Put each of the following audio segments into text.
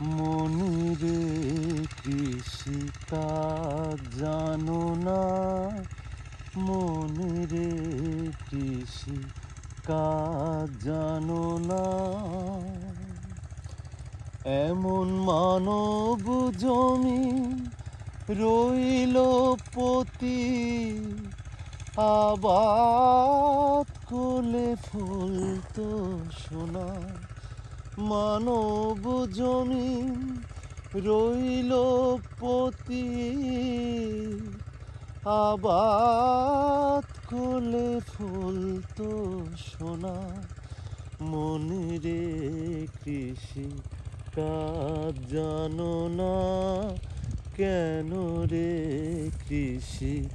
মনিরে কৃষি কাজ জানো না? মনিরে কৃষি কাজ জানো না? এমন মানব জমি রইল পতি আবাদ কোলে ফুল তো সোনা। মানব জমি রইল পতি। আবাদ কোলে ফুল তো সোনা। মনে রে কৃষি কাজ জানো না। কেন রে কৃষি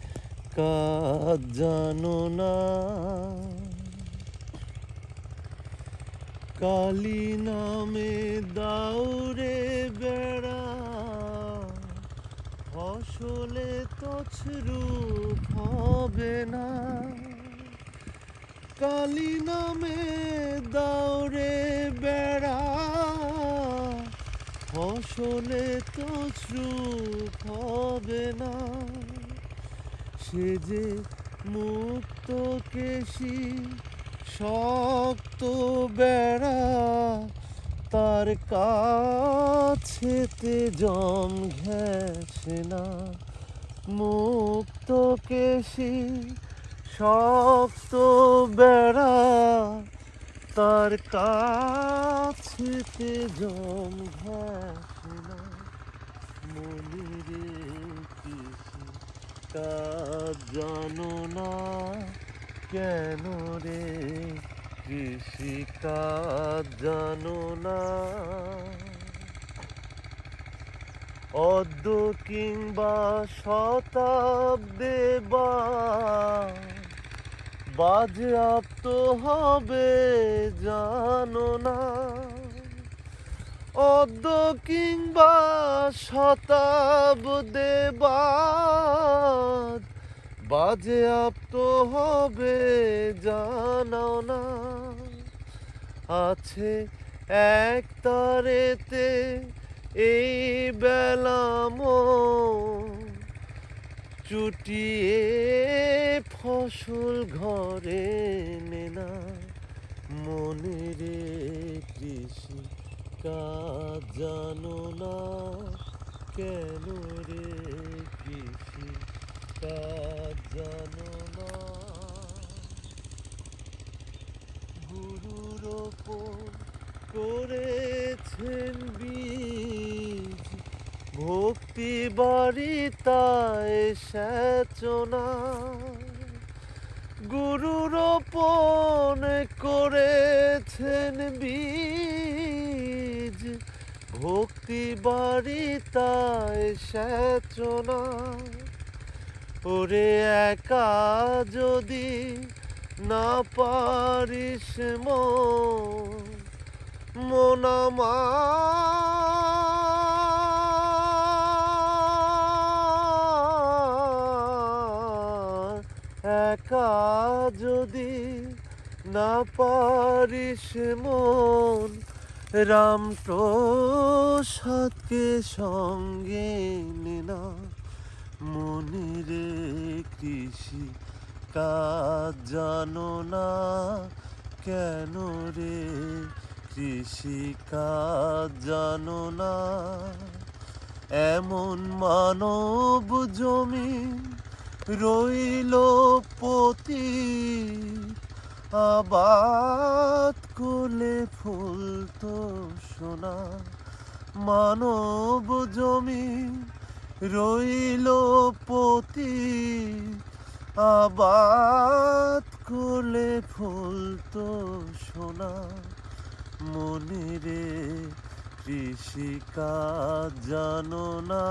কাজ জানো না? কালী নামে দাউরে বেড়া। ফসলে তছরূপ হবে না। কালী নামে দাউরে বেড়া। ফসলে তছরূপ হবে না। সে যে মুক্ত কেশি শক্ত বেড়া তার কাছেতে জম ঘেছে না। মুক্ত কেশি শক্ত বেড়া তার কাছেতে জম ঘেছে না। মনিরে কৃষি কাজ জানো না কেন রে? কৃষি কাজ জানো অদ্য কিংবা শতাব্দে বা বাজেয়াপ্ত হবে জানো না। অদ্য কিংবা শতাব্দে বাদ বাজেয়াপ্ত হবে, জানাও না। আছে এক তারেতে এই বেলাম চুটিয়ে ফসল ঘরে নেনা মনে রে কৃষি কাজ জানো না। কেন রে কৃষি কাজ জানো না গুরুর করেছেন বীজ। ভক্তি বাড়ি তাই সেচনা। গুরুর ওপন করেছেন বীজ। ভক্তি বাড়ি তাই সেচনা। ওরে একা যদি না পারিস মন একা যদি না পারিস মন রাম প্রসাদকে সঙ্গে নেনা মনে রে কৃষি কাজ জানো না? কেন রে কৃষি কাজ জানো না? এমন মানব জমি রইল পতি। আবাদ কোলে ফুল তো সোনা। মানব জমি রইল পতি আবাদ কোলে ফুল তো সোনা। মনে রে জানো না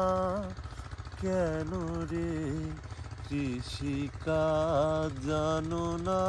কেন রে? কৃষি কাজ জানো না